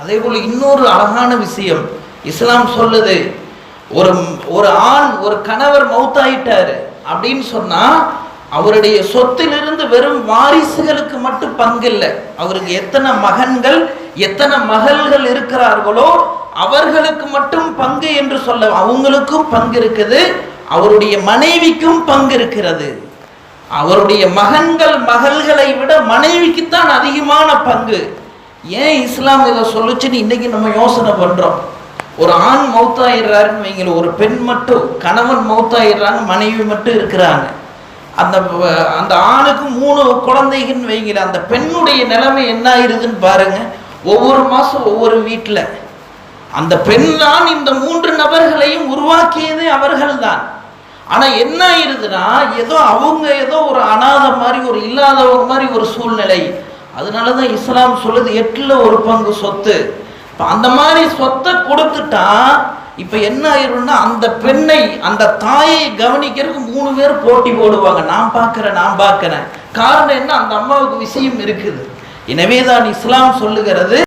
அதே போல் இன்னொரு அழகான விஷயம். இஸ்லாம் சொல்லுது ஒரு ஒரு ஆண் ஒரு கணவர் மௌத்தாயிட்டாரு அப்படின்னு சொன்னா அவருடைய சொத்திலிருந்து வெறும் வாரிசுகளுக்கு மட்டும் பங்கு இல்லை அவருக்கு எத்தனை மகன்கள் எத்தனை மகள்கள் இருக்கிறார்களோ அவர்களுக்கு மட்டும் பங்கு என்று சொல்ல அவங்களுக்கும் பங்கு இருக்குது அவருடைய மனைவிக்கும் பங்கு இருக்கிறது. அவருடைய மகன்கள் மகள்களை விட மனைவிக்குத்தான் அதிகமான பங்கு. ஏன் இஸ்லாம் இதை சொல்லுச்சுன்னு இன்னைக்கு நம்ம யோசனை பண்ணுறோம் ஒரு ஆண் மௌத்தாயிடுறாருன்னு வைங்கள ஒரு பெண் மட்டும் கணவன் மௌத்தாயிடுறாங்க மனைவி மட்டும் இருக்கிறாங்க. அந்த அந்த ஆணுக்கு மூணு குழந்தைகள்னு வைங்கள அந்த பெண்ணுடைய நிலைமை என்ன ஆயிருதுன்னு பாருங்க. ஒவ்வொரு மாதம் ஒவ்வொரு வீட்டில் அந்த பெண் தான் இந்த மூன்று நபர்களையும் உருவாக்கியதே அவர்கள்தான். ஆனால் என்ன ஆயிருதுன்னா ஏதோ அவங்க ஏதோ ஒரு அனாதை மாதிரி ஒரு இல்லாதவங்க மாதிரி ஒரு சூழ்நிலை. அதனால தான் இஸ்லாம் சொல்லுது எட்டில் ஒரு பங்கு சொத்து. இப்போ அந்த மாதிரி சொத்தை கொடுத்துட்டா இப்போ என்ன ஆயிரும்னா அந்த பெண்ணை அந்த தாயை கவனிக்கிறதுக்கு மூணு பேர் போட்டி போடுவாங்க. நான் பார்க்குறேன் நான் பார்க்குறேன். காரணம் என்ன? அந்த அம்மாவுக்கு விஷயம் இருக்குது. எனவே தான் இஸ்லாம் சொல்லுகிறது